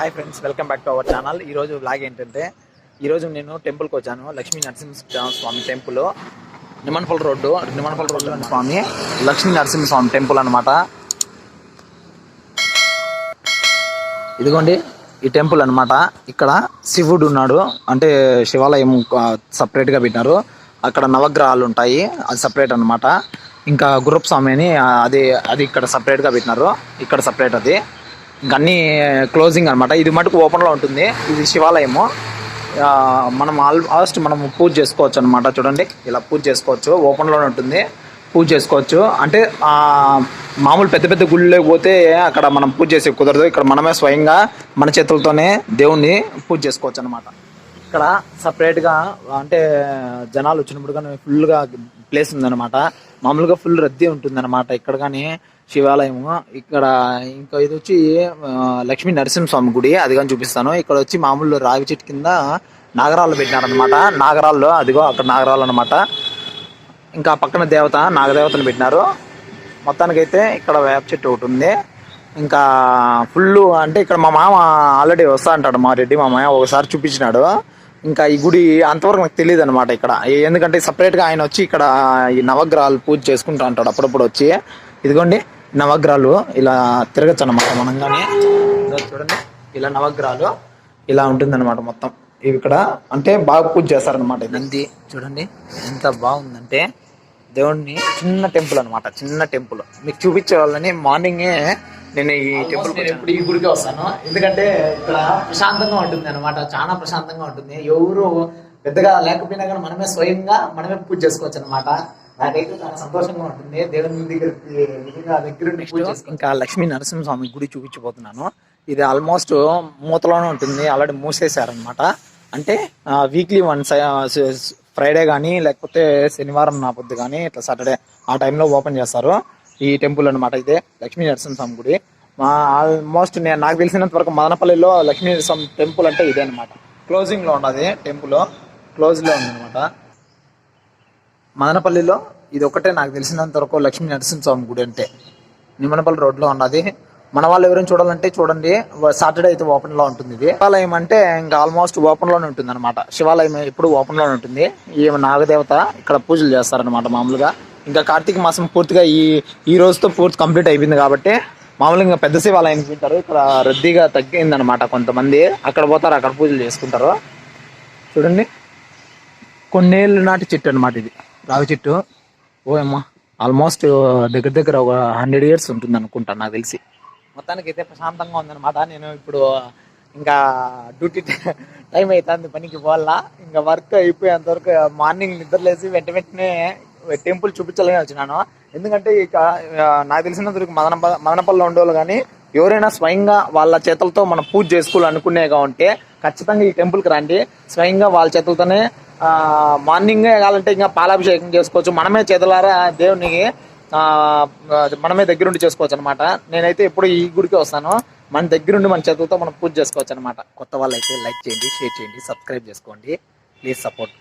Hi friends welcome back to our channel ఈ రోజు blog ఏంటంటే ఈ రోజు నేను టెంపుల్కి వచ్చాను Lakshmi Narasimha Swamy temple నిమన్పల్ road నిమన్పల్ road Swamy Lakshmi Narasimha Swamy temple అన్నమాట. ఇదిగోండి ఈ టెంపుల్ అన్నమాట. ఇక్కడ శివుడు ఉన్నాడు అంటే శివాలయం సపరేట్గా పెట్టినారు. అక్కడ నవగ్రహాలు ఉంటాయి అది సపరేట్ అనమాట ఇంకా గుర్రపు అని అది అది ఇక్కడ సపరేట్గా పెట్టినారు ఇక్కడ సపరేట్ అది. అన్నీ క్లోజింగ్ అన్నమాట. ఇది మటుకు ఓపెన్లో ఉంటుంది. ఇది శివాలయము. మనం ఆల్మోస్ట్ మనం పూజ చేసుకోవచ్చు అనమాట చూడండి ఇలా పూజ చేసుకోవచ్చు. ఓపెన్లోనే ఉంటుంది. పూజ చేసుకోవచ్చు. అంటే మామూలు పెద్ద పెద్ద గుళ్ళకి పోతే అక్కడ మనం పూజ చేసే కుదరదు. ఇక్కడ మనమే స్వయంగా మన చేతులతోనే దేవుణ్ణి పూజ చేసుకోవచ్చు అనమాట ఇక్కడ సపరేట్గా అంటే జనాలు వచ్చినప్పుడు కానీ ఫుల్గా ప్లేస్ ఉందన్నమాట. మామూలుగా ఫుల్ రద్దీ ఉంటుందన్నమాట. ఇక్కడ కానీ శివాలయము ఇక్కడ ఇంకా ఇది వచ్చి లక్ష్మీ నరసింహస్వామి గుడి అది కానీ చూపిస్తాను. ఇక్కడ వచ్చి మామూలు రావి చెట్టు కింద నాగరాలు పెట్టినారనమాట నాగరాల్లో అదిగో అక్కడ నాగరాలు అనమాట ఇంకా పక్కన దేవత నాగదేవతను పెట్టినారు. మొత్తానికైతే ఇక్కడ వేప చెట్టు ఒకటి ఉంది. ఇంకా ఫుల్ అంటే ఇక్కడ మా మామ ఆల్రెడీ వస్తా అంటాడు మా రెడ్డి మామ ఒకసారి చూపించినాడు. ఇంకా ఈ గుడి అంతవరకు నాకు తెలియదు అనమాట ఇక్కడ ఎందుకంటే సపరేట్గా ఆయన వచ్చి ఇక్కడ ఈ నవగ్రహాలు పూజ చేసుకుంటా అంటాడు అప్పుడప్పుడు వచ్చి ఇదిగోండి నవగ్రహాలు ఇలా తిరగచ్చు అనమాట మనం కానీ చూడండి ఇలా నవగ్రహాలు ఇలా ఉంటుందన్నమాట మొత్తం. ఇవి ఇక్కడ అంటే బాగా పూజ చేస్తారనమాట నంది చూడండి ఎంత బాగుందంటే దేవుడిని చిన్న టెంపుల్ అన్నమాట చిన్న టెంపుల్. మీకు చూపించేవాళ్ళని మార్నింగే నేను ఈ టెంపుల్ నేను ఇప్పుడు ఈ గుడికి వస్తాను. ఎందుకంటే ఇక్కడ ప్రశాంతంగా ఉంటుంది అనమాట చాలా ప్రశాంతంగా ఉంటుంది. ఎవరు పెద్దగా లేకపోయినా కానీ మనమే స్వయంగా మనమే పూజ చేసుకోవచ్చు అనమాట నాకైతే చాలా సంతోషంగా ఉంటుంది. దేవుని ఇంకా లక్ష్మీ నరసింహస్వామి గుడి చూపించబోతున్నాను. ఇది ఆల్మోస్ట్ మూతలోనే ఉంటుంది. ఆల్రెడీ మూసేశారనమాట అంటే వీక్లీ వన్స్ ఫ్రైడే కానీ లేకపోతే శనివారం నా పొద్దు కానీ ఇట్లా సాటర్డే ఆ టైంలో ఓపెన్ చేస్తారు. ఈ టెంపుల్ అన్నమాట ఇదే లక్ష్మీ నరసింహస్వామి గుడి. మా ఆల్మోస్ట్ నేను నాకు తెలిసినంత వరకు మదనపల్లిలో లక్ష్మీ నరసింహ టెంపుల్ అంటే ఇదే అనమాట క్లోజింగ్లో ఉన్నది టెంపుల్? క్లోజ్లో ఉంది అనమాట మదనపల్లిలో ఇది ఒకటే నాకు తెలిసినంత వరకు లక్ష్మీ నరసింహస్వామి గుడి అంటే. నిమ్మనపల్లి రోడ్లో ఉన్నది. మన వాళ్ళు ఎవరైనా చూడాలంటే చూడండి. సాటర్డే అయితే ఓపెన్లో ఉంటుంది ఇది. శివాలయం అంటే ఇంకా ఆల్మోస్ట్ ఓపెన్లోనే ఉంటుంది అనమాట శివాలయం ఎప్పుడు ఓపెన్లోనే ఉంటుంది. ఈ నాగదేవత ఇక్కడ పూజలు చేస్తారనమాట మామూలుగా. ఇంకా కార్తీక మాసం పూర్తిగా ఈ ఈ రోజుతో పూర్తి కంప్లీట్ అయిపోయింది కాబట్టి మామూలుగా ఇంకా పెద్ద శివాలయానికి ఉంటారు ఇక్కడ రద్దీగా తగ్గిందనమాట కొంతమంది. అక్కడ పోతారు అక్కడ పూజలు చేసుకుంటారు. చూడండి. కొన్నేళ్ళ నాటి చెట్టు అనమాట ఇది. రావి చెట్టు. ఓయమ్మా. ఆల్మోస్ట్ దగ్గర దగ్గర ఒక హండ్రెడ్ ఇయర్స్ ఉంటుంది అనుకుంటాను నాకు తెలిసి. మొత్తానికి అయితే ప్రశాంతంగా ఉందన్నమాట. నేను ఇప్పుడు ఇంకా డ్యూటీ టైం అవుతుంది పనికి పోవాలా. ఇంకా వర్క్ అయిపోయేంతవరకు మార్నింగ్ నిద్రలేసి వెంట వెంటనే టెంపుల్ చూపించాలని వచ్చినాను ఎందుకంటే ఇక నాకు తెలిసినంత వరకు మదన మదనపల్లిలో ఉండేవాళ్ళు కానీ ఎవరైనా స్వయంగా వాళ్ళ చేతులతో మనం పూజ చేసుకోవాలనుకునేగా ఉంటే ఖచ్చితంగా ఈ టెంపుల్కి రండి. స్వయంగా వాళ్ళ చేతులతోనే మార్నింగ్ కావాలంటే ఇంకా పాలాభిషేకం చేసుకోవచ్చు. మనమే చేతులారా దేవునికి మనమే దగ్గరుండి చేసుకోవచ్చు అనమాట నేనైతే ఎప్పుడు ఈ గుడికి వస్తాను. మన దగ్గరుండి మన చేతులతో మనం పూజ చేసుకోవచ్చు అనమాట కొత్త వాళ్ళు అయితే లైక్ చేయండి షేర్ చేయండి సబ్స్క్రైబ్ చేసుకోండి. Please support.